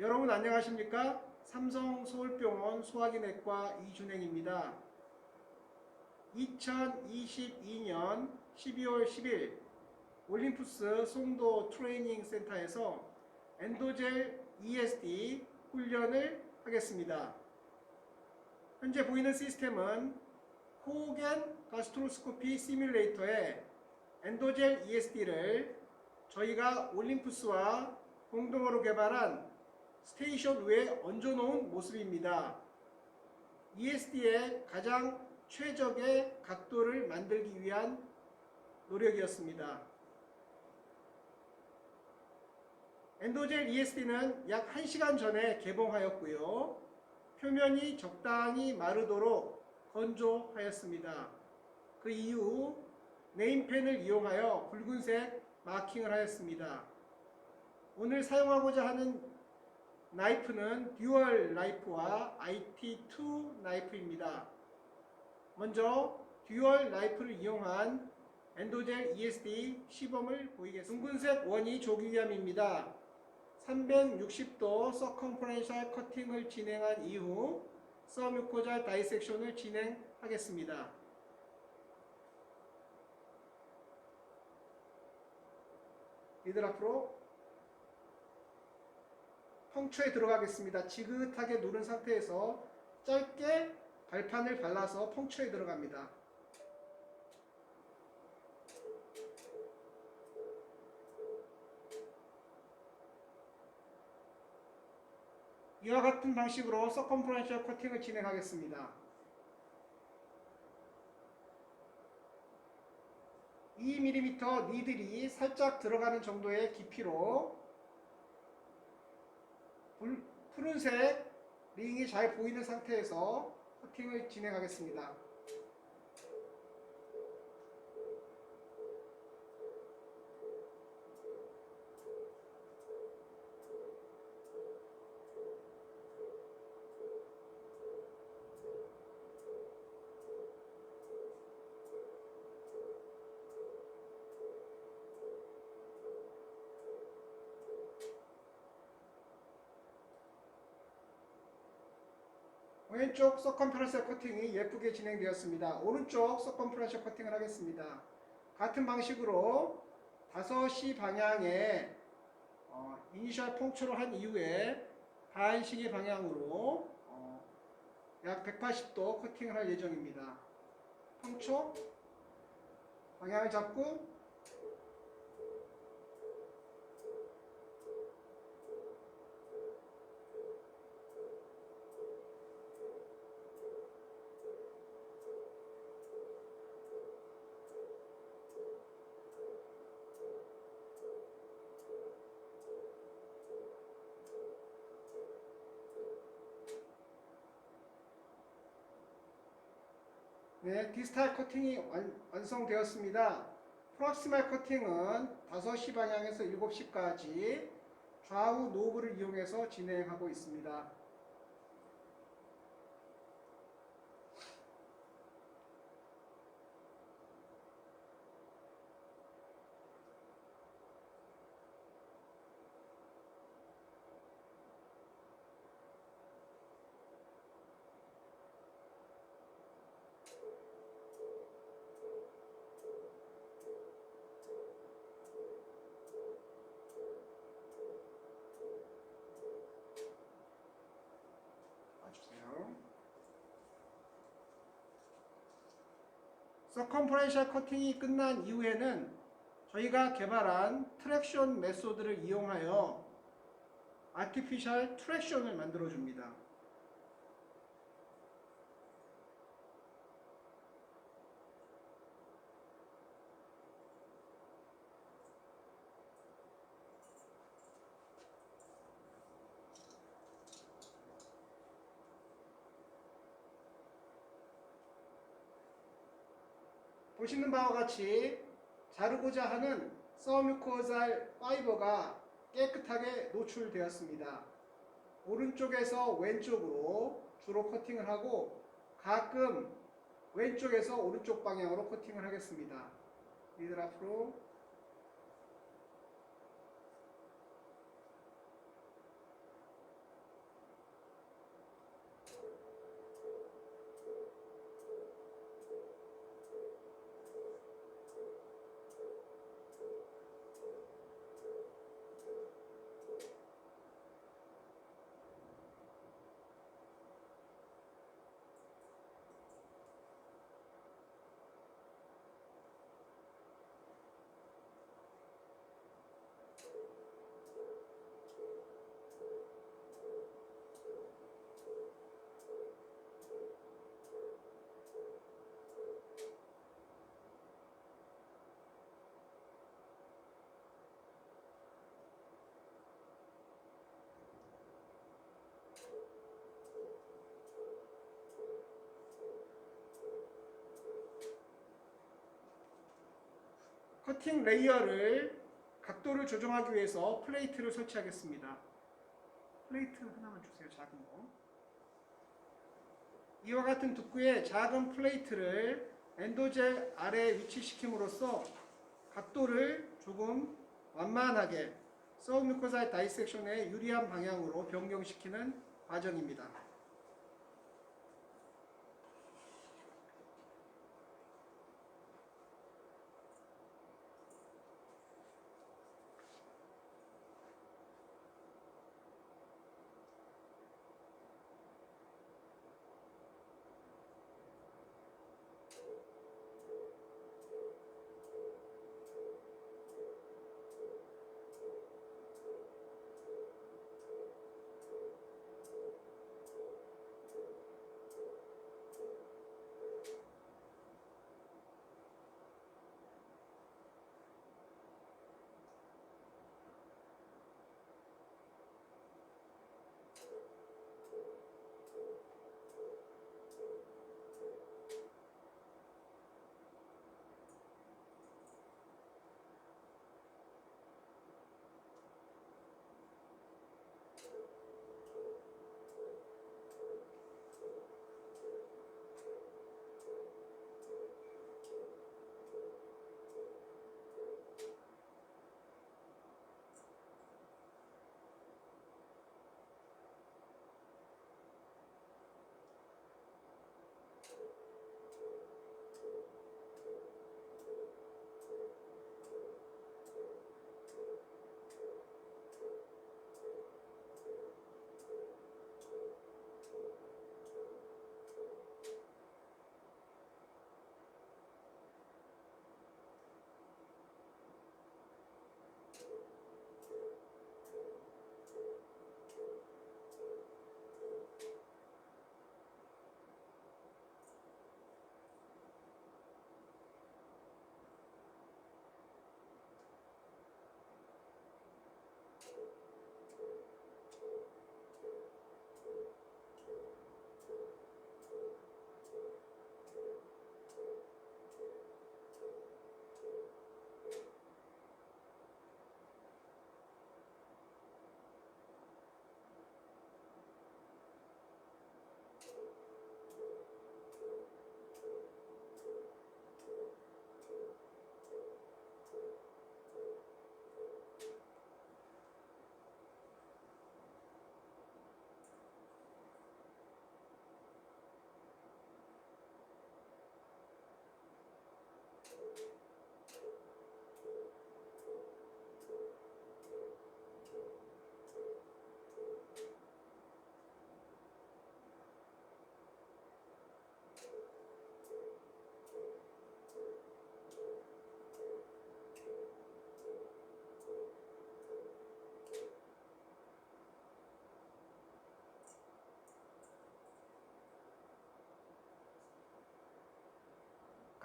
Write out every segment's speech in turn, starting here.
여러분 안녕하십니까? 삼성 서울병원 소화기내과 이준행입니다. 2022년 12월 10일 올림푸스 송도 트레이닝 센터에서 엔도젤 ESD 훈련을 하겠습니다. 현재 보이는 시스템은 코겐 가스트로스코피 시뮬레이터에 엔도젤 ESD를 저희가 올림푸스와 공동으로 개발한 스테이션 위에 얹어놓은 모습입니다. ESD의 가장 최적의 각도를 만들기 위한 노력이었습니다. 엔도젤 ESD는 약 1시간 전에 개봉하였고요. 표면이 적당히 마르도록 건조하였습니다. 그 이후 네임펜을 이용하여 붉은색 마킹을 하였습니다. 오늘 사용하고자 하는 나이프는 듀얼 나이프와 IT2 나이프입니다. 먼저 듀얼 나이프를 이용한 엔도젤 ESD 시범을 보이겠습니다. 둥근색 원이 조기위함입니다. 360도 서컴프렌셜 커팅을 진행한 이후 서뮤코잘 다이섹션을 진행하겠습니다. 이들 앞으로 펑처에 들어가겠습니다. 지긋하게 누른 상태에서 짧게 발판을 발라서 펑처에 들어갑니다. 이와 같은 방식으로 서컴프런셜 커팅을 진행하겠습니다. 2mm 니들이 살짝 들어가는 정도의 깊이로 불- 푸른색 링이 잘 보이는 상태에서 커팅을 진행하겠습니다. 왼쪽 서컴프런셜 커팅이 예쁘게 진행되었습니다. 오른쪽 서컴프런셜 커팅을 하겠습니다. 같은 방식으로 5시 방향에 어, 이니셜 펑처를 한 이후에 반시계 방향으로 어, 약 180도 커팅을 할 예정입니다. 펑처 방향을 잡고 네, 디스탈 커팅이 완, 완성되었습니다. 프락시말 커팅은 5시 방향에서 7시까지 좌우 노브를 이용해서 진행하고 있습니다. 봐주세요. 서컴프렌셜 커팅이 끝난 이후에는 저희가 개발한 트랙션 메소드를 이용하여 아티피셜 트랙션을 만들어 줍니다. 보시는 바와 같이 자르고자 하는 서뮤코잘 파이버가 깨끗하게 노출되었습니다. 오른쪽에서 왼쪽으로 주로 커팅을 하고 가끔 왼쪽에서 오른쪽 방향으로 커팅을 하겠습니다. 이들 앞으로 커팅 레이어를 각도를 조정하기 위해서 플레이트를 설치하겠습니다. 플레이트 하나만 주세요. 작은 거. 이와 같은 두께의 작은 플레이트를 엔도젤 아래에 위치시킴으로써 각도를 조금 완만하게 서브뮤코사의 다이섹션에 유리한 방향으로 변경시키는 과정입니다.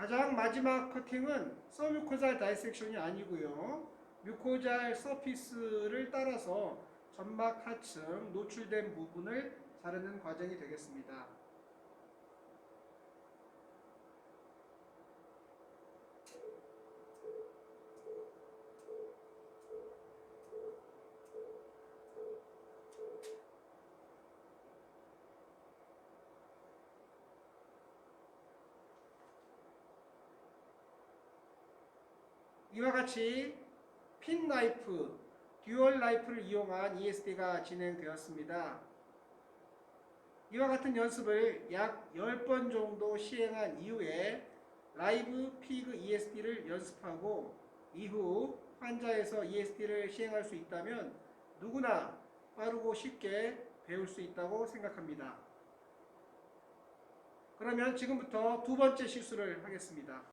가장 마지막 커팅은 서뮤코잘 다이섹션이 아니고요. 뮤코잘 서피스를 따라서 점막 하층 노출된 부분을 자르는 과정이 되겠습니다. 이와 같이 핀 나이프, 듀얼 나이프를 이용한 ESD가 진행되었습니다. 이와 같은 연습을 약 10번 정도 시행한 이후에 라이브 피그 ESD를 연습하고 이후 환자에서 ESD를 시행할 수 있다면 누구나 빠르고 쉽게 배울 수 있다고 생각합니다. 그러면 지금부터 두 번째 실수를 하겠습니다.